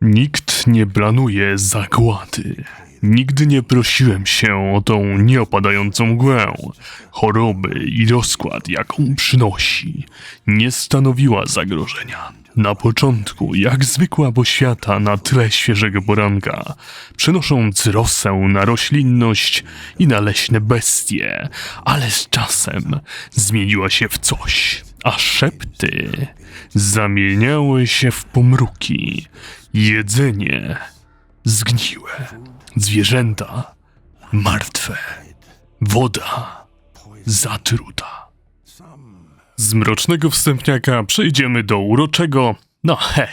Nikt nie planuje zagłady. Nigdy nie prosiłem się o tą nieopadającą mgłę. Choroby i rozkład, jaką przynosi, nie stanowiła zagrożenia. Na początku, jak zwykła poświata na tle świeżego poranka, przynosząc rosę na roślinność i na leśne bestie, ale z czasem zmieniła się w coś, a szepty zamieniały się w pomruki, jedzenie zgniłe, zwierzęta martwe, woda zatruta. Z mrocznego wstępniaka przejdziemy do uroczego. No he,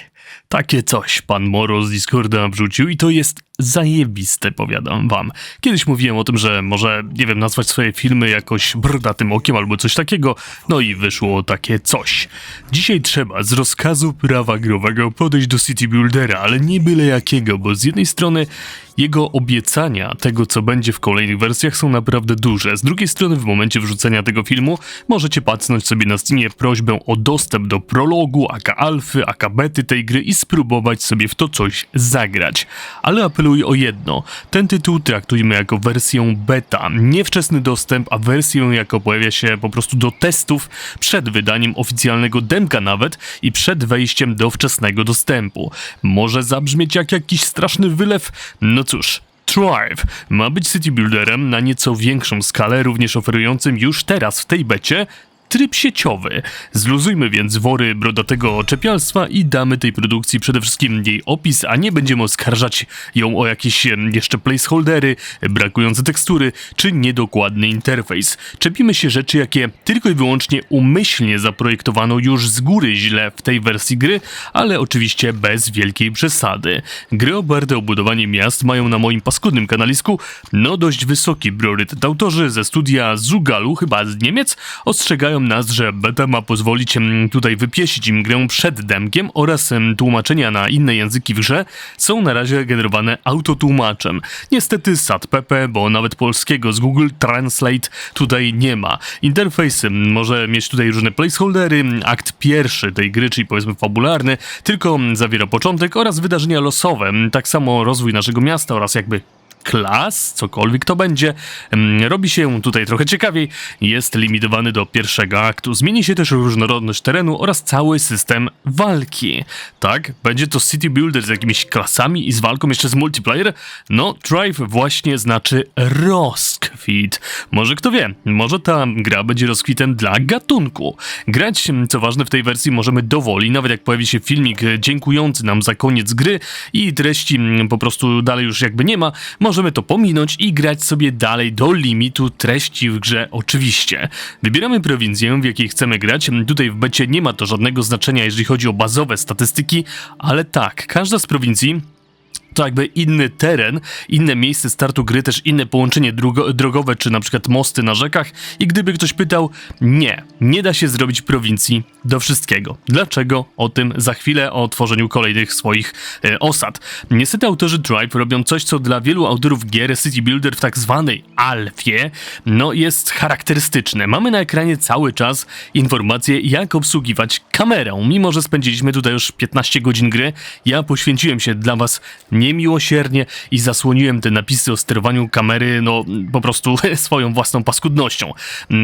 takie coś pan Moro z Discorda wrzucił i to jest zajebiste, powiadam wam. Kiedyś mówiłem o tym, że może, nie wiem, nazwać swoje filmy jakoś brdatym okiem albo coś takiego, no i wyszło takie coś. Dzisiaj trzeba z rozkazu prawa growego podejść do City Buildera, ale nie byle jakiego, bo z jednej strony jego obiecania tego, co będzie w kolejnych wersjach, są naprawdę duże. Z drugiej strony, w momencie wrzucenia tego filmu, możecie pacnąć sobie na Steamie prośbę o dostęp do prologu, aka alfy, aka bety tej gry i spróbować sobie w to coś zagrać. Ale apeluję o jedno. Ten tytuł traktujmy jako wersję beta. Nie wczesny dostęp, a wersję jako pojawia się po prostu do testów przed wydaniem oficjalnego demka nawet i przed wejściem do wczesnego dostępu. Może zabrzmieć jak jakiś straszny wylew? No cóż, Thrive ma być city builderem na nieco większą skalę, również oferującym już teraz w tej becie tryb sieciowy. Zluzujmy więc wory brodatego czepialstwa i damy tej produkcji przede wszystkim jej opis, a nie będziemy oskarżać ją o jakieś jeszcze placeholdery, brakujące tekstury czy niedokładny interfejs. Czepimy się rzeczy, jakie tylko i wyłącznie umyślnie zaprojektowano już z góry źle w tej wersji gry, ale oczywiście bez wielkiej przesady. Gry oparte o budowanie miast mają na moim paskudnym kanalisku no dość wysoki priorytet. Autorzy ze studia Zugalu, chyba z Niemiec, ostrzegają nas, że beta ma pozwolić tutaj wypieścić im grę przed demkiem oraz tłumaczenia na inne języki w grze są na razie generowane autotłumaczem. Niestety SAT-PP, bo nawet polskiego z Google Translate tutaj nie ma. Interfejs em, może mieć tutaj różne placeholdery, akt pierwszy tej gry, czyli powiedzmy fabularny, tylko zawiera początek oraz wydarzenia losowe, tak samo rozwój naszego miasta oraz jakby klas, cokolwiek to będzie, em, robi się tutaj trochę ciekawiej, jest limitowany do pierwszego aktu. Zmieni się też różnorodność terenu oraz cały system walki. Tak, będzie to City Builder z jakimiś klasami i z walką jeszcze z multiplayer? No, Drive właśnie znaczy rozkwit. Może kto wie, może ta gra będzie rozkwitem dla gatunku. Grać, em, co ważne w tej wersji, możemy dowoli, nawet jak pojawi się filmik e, dziękujący nam za koniec gry i treści mm, po prostu dalej już jakby nie ma, możemy to pominąć i grać sobie dalej do limitu treści w grze oczywiście. Wybieramy prowincję, w jakiej chcemy grać. Tutaj w becie nie ma to żadnego znaczenia, jeżeli chodzi o bazowe statystyki, ale tak, każda z prowincji to jakby inny teren, inne miejsce startu gry, też inne połączenie drogo drogowe, czy na przykład mosty na rzekach. I gdyby ktoś pytał, nie, nie da się zrobić prowincji do wszystkiego. Dlaczego? O tym za chwilę, o tworzeniu kolejnych swoich e, osad. Niestety autorzy Drive robią coś, co dla wielu autorów gier City Builder w tak zwanej alfie, no jest charakterystyczne. Mamy na ekranie cały czas informacje, jak obsługiwać kamerę. Mimo, że spędziliśmy tutaj już 15 godzin gry, ja poświęciłem się dla was niemiłosiernie i zasłoniłem te napisy o sterowaniu kamery, no po prostu swoją własną paskudnością.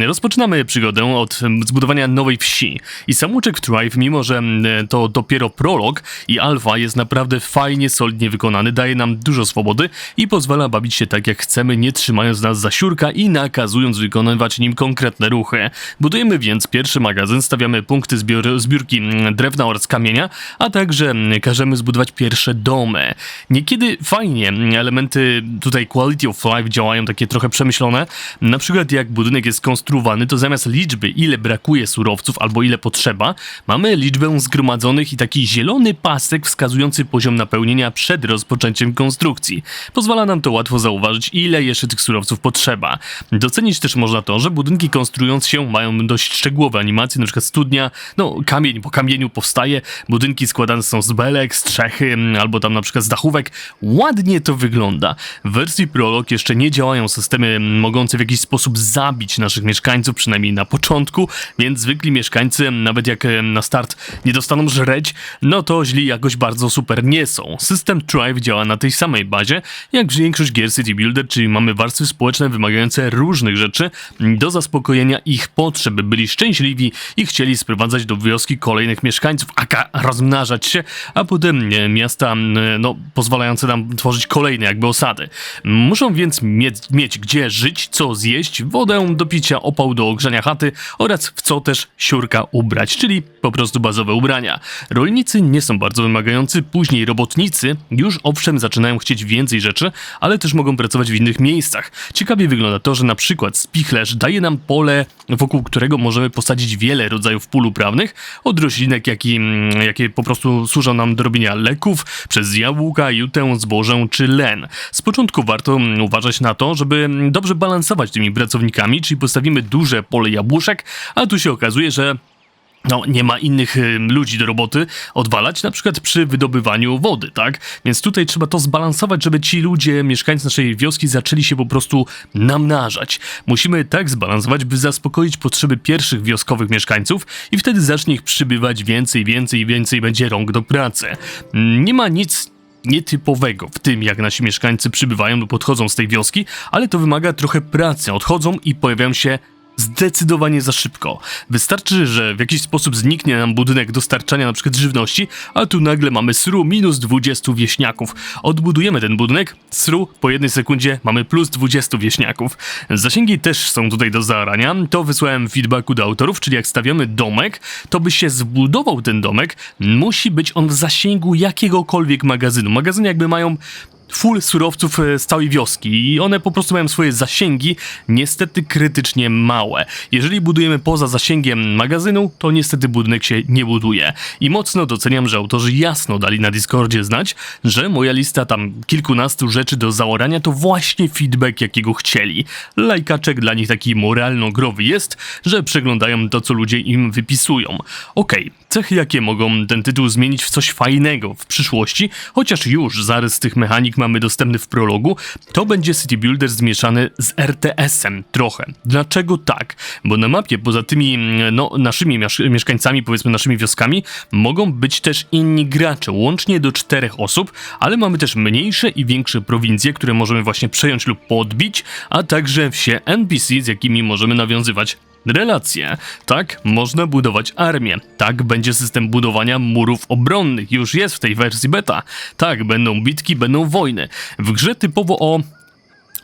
Rozpoczynamy przygodę od zbudowania nowej wsi. I samouczek w Thrive, mimo że em, to dopiero prolog i alfa jest naprawdę fajnie, solidnie wykonany, daje nam dużo swobody i pozwala bawić się tak jak chcemy, nie trzymając nas za siurka i nakazując wykonywać nim konkretne ruchy. Budujemy więc pierwszy magazyn, stawiamy punkty zbiórki mm, drewna oraz kamienia, a także mm, każemy zbudować pierwsze domy. Niekiedy fajnie elementy tutaj quality of life działają takie trochę przemyślone. Na przykład jak budynek jest konstruowany, to zamiast liczby ile brakuje surowców albo ile potrzeba, mamy liczbę zgromadzonych i taki zielony pasek wskazujący poziom napełnienia przed rozpoczęciem konstrukcji. Pozwala nam to łatwo zauważyć ile jeszcze tych surowców potrzeba. Docenić też można to, że budynki konstruując się mają dość szczegółowe animacje, przykład studnia, no kamień po kamieniu powstaje, budynki składane są z belek, strzechy mm, albo tam przykład z dachówek. Ładnie to wygląda. W wersji Prolog jeszcze nie działają systemy mogące w jakiś sposób zabić naszych mieszkańców, przynajmniej na początku, więc zwykli mieszkańcy nawet jak na start nie dostaną żreć, no to źli jakoś bardzo super nie są. System Thrive działa na tej samej bazie, jak większość gier City Builder, czyli mamy warstwy społeczne wymagające różnych rzeczy do zaspokojenia ich potrzeb, by byli szczęśliwi i chcieli sprowadzać do wioski kolejnych mieszkańców, aka rozmnażać się, a potem miasta, no, pozwalające nam tworzyć kolejne jakby osady. Muszą więc mieć, mieć gdzie żyć, co zjeść, wodę do picia, opał do ogrzania chaty oraz w co też siurka ubrać, czyli po prostu bazowe ubrania. Rolnicy nie są bardzo wymagający, później robotnicy już owszem zaczynają chcieć więcej rzeczy, ale też mogą pracować w innych miejscach. Ciekawie wygląda to, że na przykład spichlerz daje nam pole, wokół którego możemy posadzić wiele rodzajów pól uprawnych, od roślinek, jak i, mm, jakie po prostu służą nam do robienia leków, przez jabłka, jutę, zbożę czy len. Z początku warto mm, uważać na to, żeby mm, dobrze balansować tymi pracownikami, czyli postawimy duże pole jabłuszek, a tu się okazuje, że no, nie ma innych y, ludzi do roboty odwalać, na przykład przy wydobywaniu wody, tak? Więc tutaj trzeba to zbalansować, żeby ci ludzie, mieszkańcy naszej wioski, zaczęli się po prostu namnażać. Musimy tak zbalansować, by zaspokoić potrzeby pierwszych wioskowych mieszkańców i wtedy zacznie ich przybywać więcej, więcej i więcej będzie rąk do pracy. Mm, Nie ma nic nietypowego w tym, jak nasi mieszkańcy przybywają lub odchodzą z tej wioski, ale to wymaga trochę pracy. Odchodzą i pojawiają się zdecydowanie za szybko. Wystarczy, że w jakiś sposób zniknie nam budynek dostarczania przykład żywności, a tu nagle mamy sru minus 20 wieśniaków. Odbudujemy ten budynek, sru po jednej sekundzie mamy plus 20 wieśniaków. Zasięgi też są tutaj do zaorania, to wysłałem feedbacku do autorów, czyli jak stawiamy domek, to by się zbudował ten domek, musi być on w zasięgu jakiegokolwiek magazynu. Magazyny jakby mają full surowców e, z całej wioski i one po prostu mają swoje zasięgi, niestety krytycznie małe. Jeżeli budujemy poza zasięgiem magazynu, to niestety budynek się nie buduje. I mocno doceniam, że autorzy jasno dali na Discordzie znać, że moja lista tam kilkunastu rzeczy do zaorania to właśnie feedback, jakiego chcieli. Lajkaczek dla nich taki moralno-growy jest, że przeglądają to, co ludzie im wypisują. Okej, cechy jakie mogą ten tytuł zmienić w coś fajnego w przyszłości, chociaż już zarys tych mechanik mamy dostępny w prologu, to będzie City Builder zmieszany z RTS-em trochę. Dlaczego tak? Bo na mapie poza tymi mm, no, naszymi mieszkańcami, powiedzmy naszymi wioskami, mogą być też inni gracze, łącznie do czterech osób, ale mamy też mniejsze i większe prowincje, które możemy właśnie przejąć lub podbić, a także wsie NPC, z jakimi możemy nawiązywać Relacje. Tak, można budować armię. Tak, będzie system budowania murów obronnych. Już jest w tej wersji beta. Tak, będą bitki, będą wojny. W grze typowo o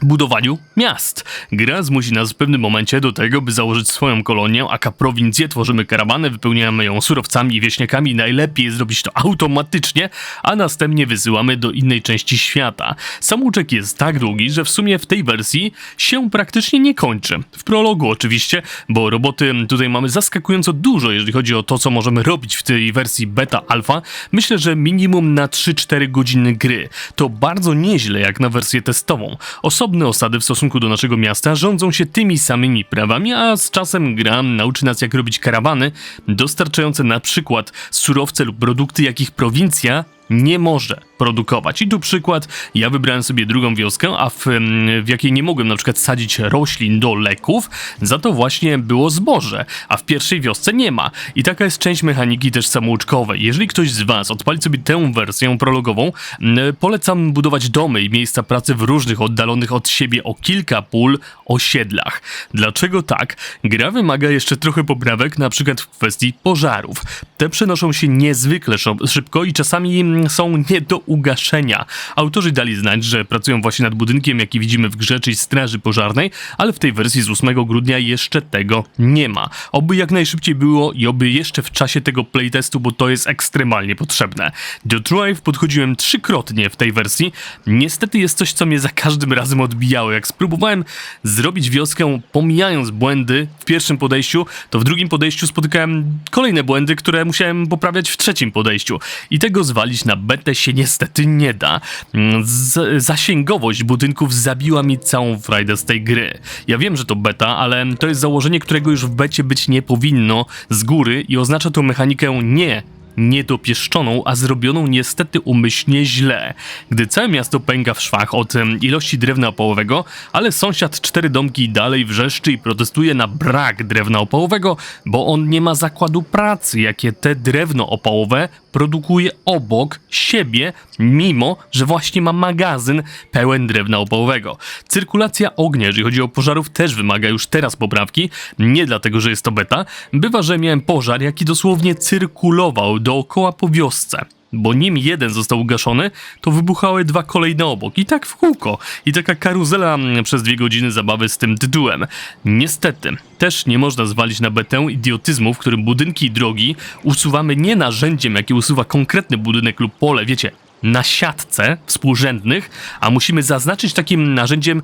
budowaniu miast. Gra zmusi nas w pewnym momencie do tego, by założyć swoją kolonię, aka prowincję, tworzymy karawanę, wypełniamy ją surowcami i wieśniakami, najlepiej zrobić to automatycznie, a następnie wysyłamy do innej części świata. Samouczek jest tak długi, że w sumie w tej wersji się praktycznie nie kończy. W prologu oczywiście, bo roboty tutaj mamy zaskakująco dużo, jeżeli chodzi o to, co możemy robić w tej wersji beta-alfa. Myślę, że minimum na 3-4 godziny gry. To bardzo nieźle jak na wersję testową. Osobne osady w stosunku do naszego miasta rządzą się tymi samymi prawami, a z czasem gra nauczy nas jak robić karawany dostarczające na przykład surowce lub produkty, jakich prowincja nie może produkować. I tu przykład, ja wybrałem sobie drugą wioskę, a w, em, w jakiej nie mogłem na przykład sadzić roślin do leków, za to właśnie było zboże, a w pierwszej wiosce nie ma. I taka jest część mechaniki też samouczkowej. Jeżeli ktoś z Was odpali sobie tę wersję prologową, m, polecam budować domy i miejsca pracy w różnych oddalonych od siebie o kilka pól osiedlach. Dlaczego tak? Gra wymaga jeszcze trochę poprawek, na przykład w kwestii pożarów. Te przenoszą się niezwykle szybko i czasami mm, są nie do ugaszenia. Autorzy dali znać, że pracują właśnie nad budynkiem, jaki widzimy w grze, czyli straży pożarnej, ale w tej wersji z 8 grudnia jeszcze tego nie ma. Oby jak najszybciej było i oby jeszcze w czasie tego playtestu, bo to jest ekstremalnie potrzebne. Do Drive podchodziłem trzykrotnie w tej wersji. Niestety jest coś, co mnie za każdym razem odbijało. Jak spróbowałem zrobić wioskę, pomijając błędy w pierwszym podejściu, to w drugim podejściu spotykałem kolejne błędy, które musiałem poprawiać w trzecim podejściu. I tego zwalić na betę się niestety nie da. Mm, Z zasięgowość budynków zabiła mi całą frajdę z tej gry. Ja wiem, że to beta, ale to jest założenie, którego już w becie być nie powinno z góry i oznacza to mechanikę nie niedopieszczoną, a zrobioną niestety umyślnie źle. Gdy całe miasto pęka w szwach od ilości drewna opałowego, ale sąsiad cztery domki dalej wrzeszczy i protestuje na brak drewna opałowego, bo on nie ma zakładu pracy, jakie te drewno opałowe produkuje obok siebie, mimo że właśnie ma magazyn pełen drewna opałowego. Cyrkulacja ognia, jeżeli chodzi o pożarów, też wymaga już teraz poprawki. Nie dlatego, że jest to beta. Bywa, że miałem pożar, jaki dosłownie cyrkulował dookoła po wiosce. Bo nim jeden został ugaszony, to wybuchały dwa kolejne obok. I tak w kółko. I taka karuzela mm, przez dwie godziny zabawy z tym tytułem. Niestety, też nie można zwalić na betę idiotyzmu, w którym budynki i drogi usuwamy nie narzędziem, jakie usuwa konkretny budynek lub pole, wiecie, na siatce współrzędnych, a musimy zaznaczyć takim narzędziem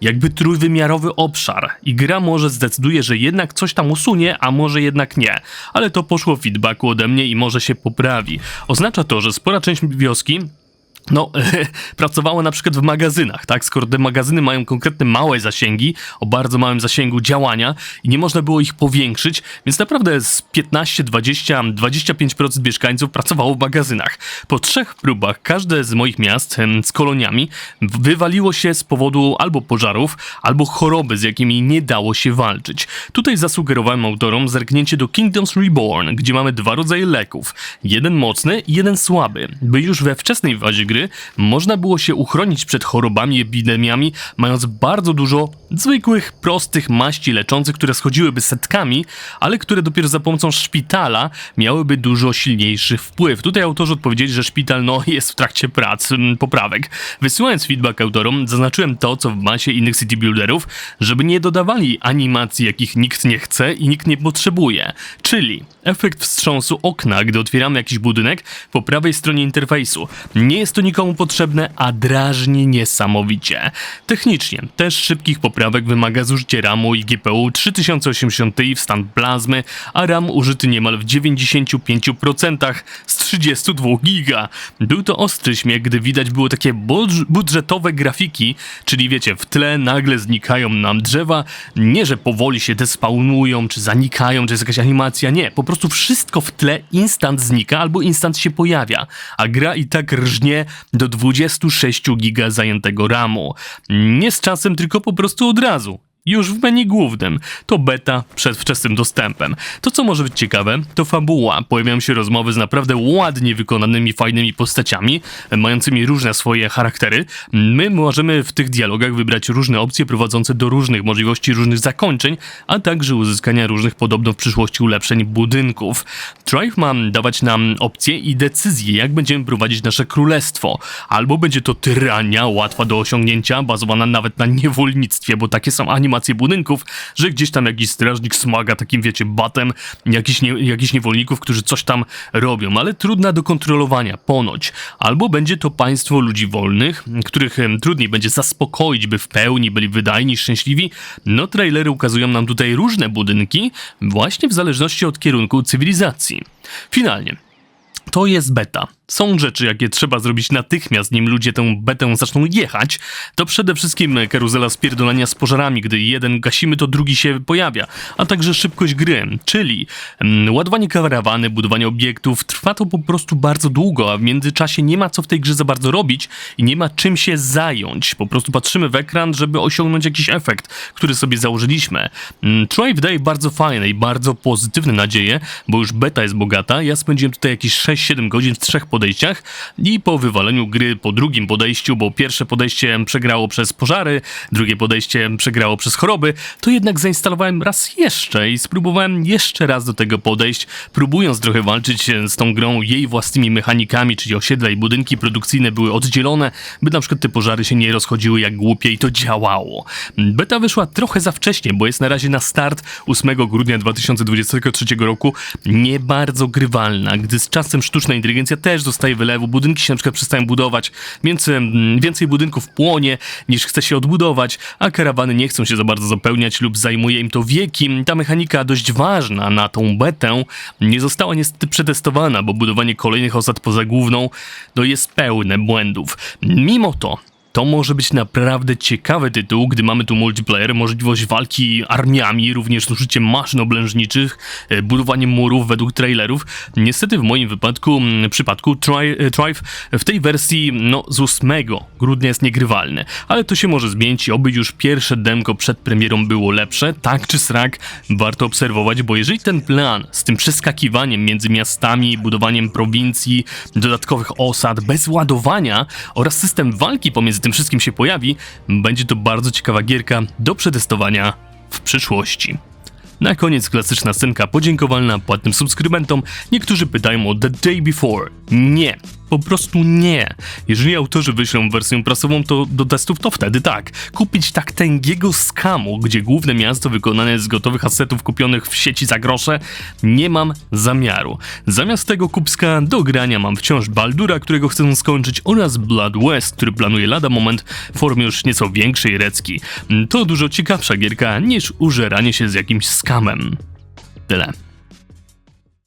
jakby trójwymiarowy obszar i gra może zdecyduje, że jednak coś tam usunie, a może jednak nie. Ale to poszło feedbacku ode mnie i może się poprawi. Oznacza to, że spora część wioski no, pracowało na przykład w magazynach, tak? Skoro te magazyny mają konkretne małe zasięgi, o bardzo małym zasięgu działania i nie można było ich powiększyć, więc naprawdę z 15, 20, 25% mieszkańców pracowało w magazynach. Po trzech próbach każde z moich miast z koloniami wywaliło się z powodu albo pożarów, albo choroby, z jakimi nie dało się walczyć. Tutaj zasugerowałem autorom zerknięcie do Kingdoms Reborn, gdzie mamy dwa rodzaje leków. Jeden mocny i jeden słaby, by już we wczesnej fazie gry można było się uchronić przed chorobami epidemiami, mając bardzo dużo zwykłych, prostych maści leczących, które schodziłyby setkami, ale które dopiero za pomocą szpitala miałyby dużo silniejszy wpływ. Tutaj autorzy odpowiedzieli, że szpital no, jest w trakcie prac, mm, poprawek. Wysyłając feedback autorom, zaznaczyłem to, co w masie innych city builderów, żeby nie dodawali animacji, jakich nikt nie chce i nikt nie potrzebuje. Czyli efekt wstrząsu okna, gdy otwieramy jakiś budynek po prawej stronie interfejsu. Nie jest to nikomu potrzebne, a drażni niesamowicie. Technicznie też szybkich poprawek wymaga zużycie RAMu i GPU 3080 Ti w stan plazmy, a RAM użyty niemal w 95% z 32 giga. Był to ostry śmiech, gdy widać było takie budż- budżetowe grafiki, czyli wiecie, w tle nagle znikają nam drzewa, nie że powoli się despawnują, czy zanikają, czy jest jakaś animacja, nie, po prostu wszystko w tle instant znika albo instant się pojawia, a gra i tak rżnie do 26 giga zajętego RAMu. Nie z czasem, tylko po prostu od razu. Już w menu głównym. To beta przed wczesnym dostępem. To, co może być ciekawe, to fabuła. Pojawiają się rozmowy z naprawdę ładnie wykonanymi, fajnymi postaciami, mającymi różne swoje charaktery. My możemy w tych dialogach wybrać różne opcje prowadzące do różnych możliwości, różnych zakończeń, a także uzyskania różnych podobno w przyszłości ulepszeń budynków. Drive ma dawać nam opcje i decyzje, jak będziemy prowadzić nasze królestwo. Albo będzie to tyrania, łatwa do osiągnięcia, bazowana nawet na niewolnictwie, bo takie są animacje budynków, że gdzieś tam jakiś strażnik smaga takim, wiecie, batem jakichś, nie, jakichś niewolników, którzy coś tam robią, ale trudna do kontrolowania, ponoć. Albo będzie to państwo ludzi wolnych, których trudniej będzie zaspokoić, by w pełni byli wydajni, szczęśliwi. No, trailery ukazują nam tutaj różne budynki, właśnie w zależności od kierunku cywilizacji. Finalnie, to jest beta. Są rzeczy, jakie trzeba zrobić natychmiast, nim ludzie tę betę zaczną jechać. To przede wszystkim karuzela spierdolania z pożarami, gdy jeden gasimy, to drugi się pojawia, a także szybkość gry, czyli mm, ładowanie karawany, budowanie obiektów. Trwa to po prostu bardzo długo, a w międzyczasie nie ma co w tej grze za bardzo robić i nie ma czym się zająć. Po prostu patrzymy w ekran, żeby osiągnąć jakiś efekt, który sobie założyliśmy. Mm, Drive daje bardzo fajne i bardzo pozytywne nadzieje, bo już beta jest bogata. Ja spędziłem tutaj jakieś 6-7 godzin w trzech podejściach i po wywaleniu gry po drugim podejściu, bo pierwsze podejście przegrało przez pożary, drugie podejście przegrało przez choroby, to jednak zainstalowałem raz jeszcze i spróbowałem jeszcze raz do tego podejść, próbując trochę walczyć z tą grą jej własnymi mechanikami, czyli osiedla i budynki produkcyjne były oddzielone, by na przykład te pożary się nie rozchodziły jak głupie i to działało. Beta wyszła trochę za wcześnie, bo jest na razie na start 8 grudnia 2023 roku nie bardzo grywalna, gdy z czasem sztuczna inteligencja też dostaje wylewu, budynki się na przykład przestają budować, więc więcej budynków płonie niż chce się odbudować, a karawany nie chcą się za bardzo zapełniać lub zajmuje im to wieki. Ta mechanika dość ważna na tą betę nie została niestety przetestowana, bo budowanie kolejnych osad poza główną no jest pełne błędów. Mimo to To może być naprawdę ciekawy tytuł, gdy mamy tu multiplayer, możliwość walki armiami, również użyciem maszyn oblężniczych, e, budowanie murów według trailerów. Niestety w moim wypadku, przypadku Tri- e, Trife w tej wersji no, z 8 grudnia jest niegrywalny, ale to się może zmienić i oby już pierwsze demko przed premierą było lepsze, tak czy srak, warto obserwować, bo jeżeli ten plan z tym przeskakiwaniem między miastami, budowaniem prowincji, dodatkowych osad, bez ładowania oraz system walki pomiędzy tym wszystkim się pojawi, będzie to bardzo ciekawa gierka do przetestowania w przyszłości. Na koniec klasyczna scenka podziękowalna płatnym subskrybentom. Niektórzy pytają o The Day Before. Nie. Po prostu nie. Jeżeli autorzy wyślą wersję prasową to do testów, to wtedy tak. Kupić tak tęgiego skamu, gdzie główne miasto wykonane jest z gotowych asetów kupionych w sieci za grosze, nie mam zamiaru. Zamiast tego kupska do grania mam wciąż Baldura, którego chcę skończyć oraz Blood West, który planuje lada moment w formie już nieco większej recki. To dużo ciekawsza gierka niż użeranie się z jakimś skamem. Tyle.